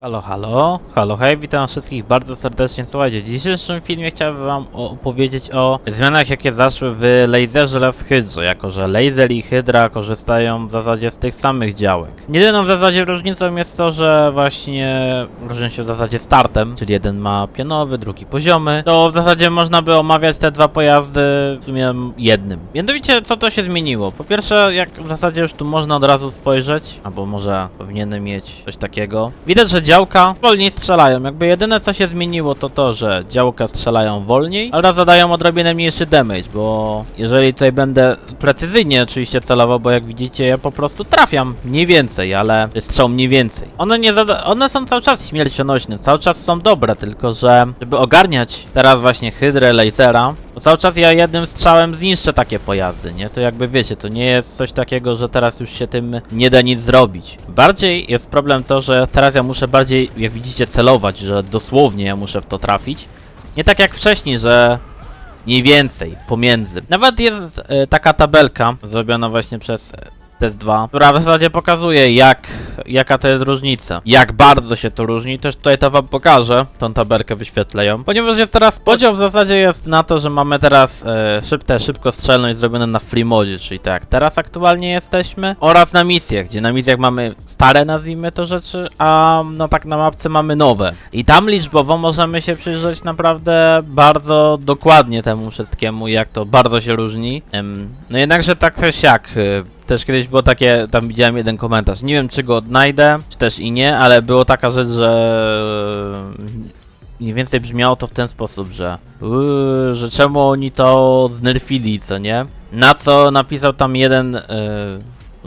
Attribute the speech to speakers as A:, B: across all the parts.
A: Halo, halo, halo, hej, witam wszystkich bardzo serdecznie. Słuchajcie, w dzisiejszym filmie chciałbym wam opowiedzieć o zmianach, jakie zaszły w Laserze oraz Hydrze, jako że Laser i Hydra korzystają w zasadzie z tych samych działek. Jedyną w zasadzie różnicą jest to, że właśnie różnią się w zasadzie startem, czyli jeden ma pionowy, drugi poziomy, to w zasadzie można by omawiać te dwa pojazdy w sumie jednym. Mianowicie, co to się zmieniło? Po pierwsze, jak w zasadzie już tu można od razu spojrzeć, albo może powinienem mieć coś takiego. Widać, że działka wolniej strzelają. Jakby jedyne co się zmieniło to to, że działka strzelają wolniej, oraz zadają odrobinę mniejszy damage, bo jeżeli tutaj będę precyzyjnie oczywiście celował, bo jak widzicie ja po prostu trafiam mniej więcej, ale strzał mniej więcej. One nie zada one są cały czas śmiercionośne, cały czas są dobre, tylko że żeby ogarniać teraz właśnie hydrę lasera, cały czas ja jednym strzałem zniszczę takie pojazdy, nie? To jakby wiecie, to nie jest coś takiego, że teraz już się tym nie da nic zrobić. Bardziej jest problem to, że teraz ja muszę bardziej, jak widzicie, celować, że dosłownie ja muszę w to trafić. Nie tak jak wcześniej, że mniej więcej, pomiędzy. Nawet jest e, taka tabelka zrobiona właśnie przez e, Test 2, która w zasadzie pokazuje jak, jaka to jest różnica. Jak bardzo się to różni, też tutaj to wam pokażę, tą tabelkę wyświetlę ją. Ponieważ jest teraz, podział w zasadzie jest na to, że mamy teraz e, szybte, szybkostrzelność zrobione na free modzie, czyli tak, teraz aktualnie jesteśmy, oraz na misjach, gdzie na misjach mamy stare, nazwijmy to rzeczy, a no tak na mapce mamy nowe. I tam liczbowo możemy się przyjrzeć naprawdę bardzo dokładnie temu wszystkiemu, jak to bardzo się różni. No jednakże tak y, też kiedyś było takie, tam widziałem jeden komentarz, nie wiem czy go odnajdę, czy też i nie, ale było taka rzecz, że mniej więcej brzmiało to w ten sposób, że yy, że czemu oni to znerfili, co nie? Na co napisał tam jeden yy,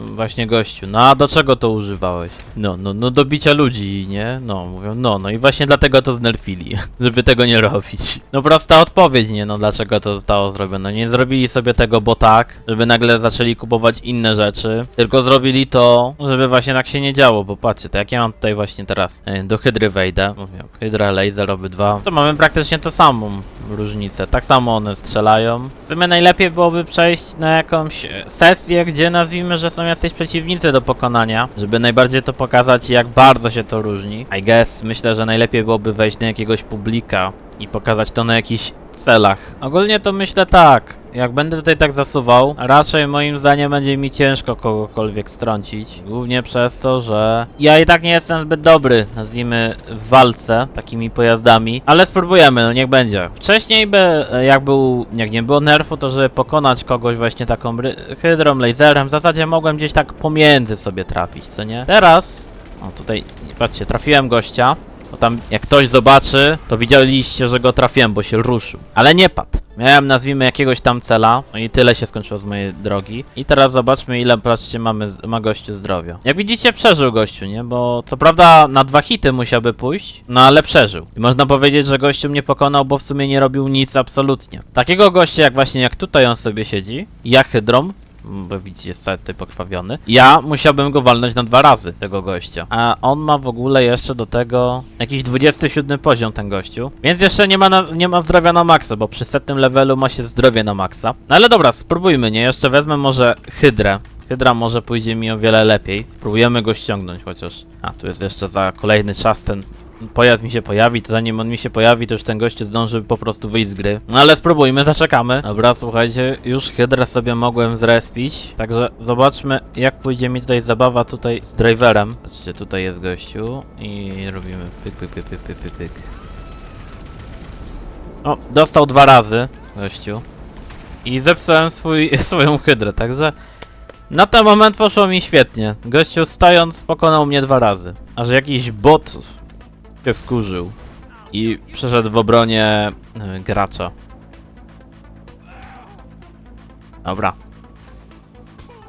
A: właśnie gościu, no a do czego to używałeś? No, no, no do bicia ludzi, nie? No, mówią, no, no i właśnie dlatego to znerfili, żeby tego nie robić. No prosta odpowiedź, nie? No dlaczego to zostało zrobione? Nie zrobili sobie tego, bo tak, żeby nagle zaczęli kupować inne rzeczy, tylko zrobili to, żeby właśnie tak się nie działo, bo patrzcie, to jak ja mam tutaj właśnie teraz e, do Hydry wejdę, mówię, Hydra, Laser, obydwa, to mamy praktycznie to samą różnicę, tak samo one strzelają. W sumie najlepiej byłoby przejść na jakąś e, sesję, gdzie nazwijmy, że są jacyś przeciwnicy do pokonania, żeby najbardziej to pokazać, jak bardzo się to różni. I guess, myślę, że najlepiej byłoby wejść na jakiegoś publika i pokazać to na jakichś celach. Ogólnie to myślę tak, jak będę tutaj tak zasuwał, raczej moim zdaniem będzie mi ciężko kogokolwiek strącić. Głównie przez to, że ja i tak nie jestem zbyt dobry, nazwijmy, w walce takimi pojazdami, ale spróbujemy, no niech będzie. Wcześniej by, jak był, jak nie było nerfu, to żeby pokonać kogoś właśnie taką hydrą, laserem, w zasadzie mogłem gdzieś tak pomiędzy sobie trafić, co nie? Teraz, o tutaj, patrzcie, trafiłem gościa, bo tam jak ktoś zobaczy, to widzieliście, że go trafiłem, bo się ruszył. Ale nie padł. Miałem, nazwijmy, jakiegoś tam cela, no i tyle się skończyło z mojej drogi. I teraz zobaczmy, ile, patrzcie, mamy, ma gościu zdrowia. Jak widzicie, przeżył gościu, nie? Bo co prawda na dwa hity musiałby pójść, no ale przeżył. I można powiedzieć, że gościu mnie pokonał, bo w sumie nie robił nic absolutnie. Takiego gościa, jak właśnie jak tutaj on sobie siedzi, ja hydrom, bo widzicie, jest cały tutaj pokrwawiony. Ja musiałbym go walnąć na dwa razy, tego gościa. A on ma w ogóle jeszcze do tego jakiś 27 poziom, ten gościu. Więc jeszcze nie ma, na, nie ma zdrowia na maksa, bo przy setnym levelu ma się zdrowie na maksa. No ale dobra, spróbujmy, nie? Jeszcze wezmę może hydrę. Hydra może pójdzie mi o wiele lepiej. Spróbujemy go ściągnąć chociaż. A, tu jest jeszcze za kolejny czas ten pojazd mi się pojawi, to zanim on mi się pojawi, to już ten gościu zdąży po prostu wyjść z gry. No ale spróbujmy, zaczekamy. Dobra, słuchajcie, już Hydrę sobie mogłem zrespić, także zobaczmy jak pójdzie mi tutaj zabawa tutaj z driverem. Patrzcie, tutaj jest gościu i robimy pyk, pyk, pyk, pyk, pyk, pyk. O, dostał dwa razy gościu. I zepsułem swój, swoją Hydrę, także... Na ten moment poszło mi świetnie. Gościu stojąc pokonał mnie dwa razy. Aż jakiś bot się wkurzył i przeszedł w obronie y, gracza. Dobra.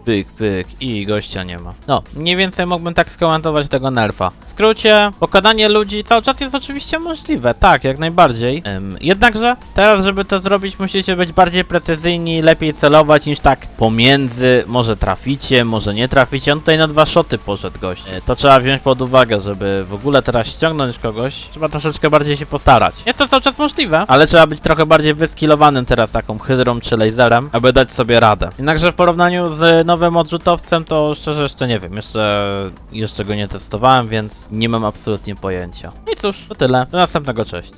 A: Pyk, pyk i gościa nie ma. No, mniej więcej mógłbym tak skomentować tego nerfa. W skrócie, pokonanie ludzi cały czas jest oczywiście możliwe, tak, jak najbardziej. Ym, jednakże, teraz żeby to zrobić musicie być bardziej precyzyjni, lepiej celować niż tak pomiędzy, może traficie, może nie traficie. On tutaj na dwa szoty poszedł gość. E, To trzeba wziąć pod uwagę, żeby w ogóle teraz ściągnąć kogoś, trzeba troszeczkę bardziej się postarać. Jest to cały czas możliwe, ale trzeba być trochę bardziej wyskillowanym teraz taką hydrą czy laserem, aby dać sobie radę. Jednakże w porównaniu z nowym odrzutowcem, to szczerze jeszcze nie wiem, jeszcze, jeszcze go nie testowałem, więc nie mam absolutnie pojęcia. No I cóż, to tyle. Do następnego, cześć.